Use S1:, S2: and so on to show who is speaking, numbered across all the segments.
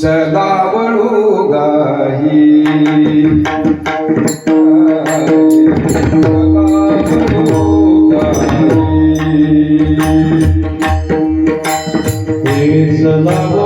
S1: चलावळू गाई सदा गाई.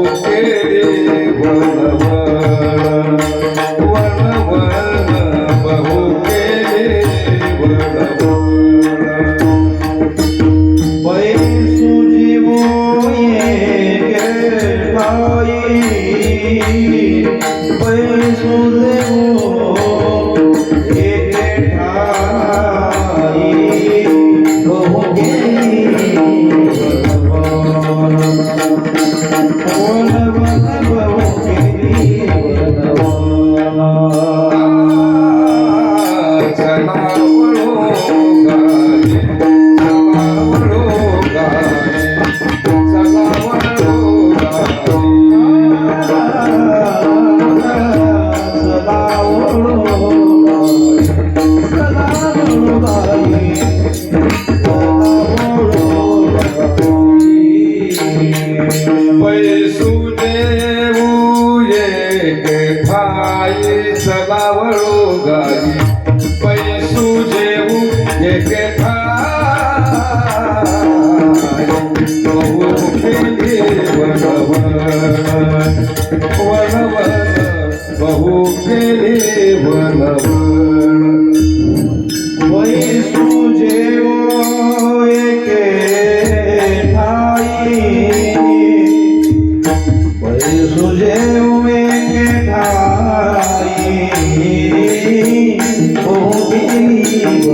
S1: चलावळू ठाई चलावळू गाई पैसू जेऊ एक बहु केले वनवन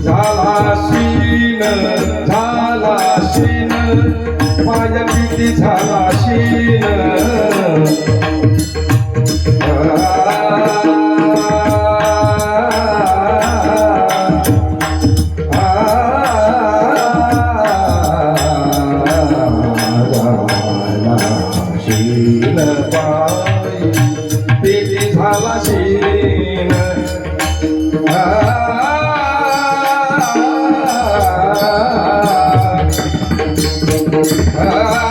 S1: झाला शीन झाला शीन. माझ्या पिती झाला शीन. शीन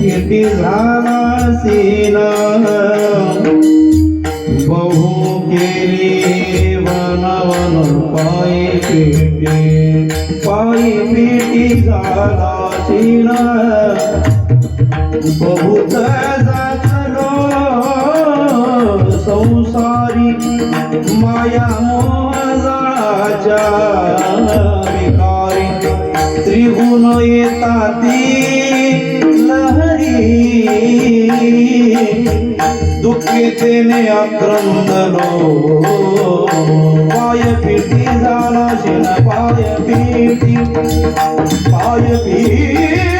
S1: किती झाला
S2: सीना.
S3: बहु केली वनवन पायी पेटी. पायी पेटी झाला सीना बहुत जातलो संसारी माया मोजाच्या विकारी त्रिगुण येतात
S2: ती लहर. దుఃఖితేనే అక్రందలో పాయ పీటి దానాశిన పాయ పీటి పాయ పీటి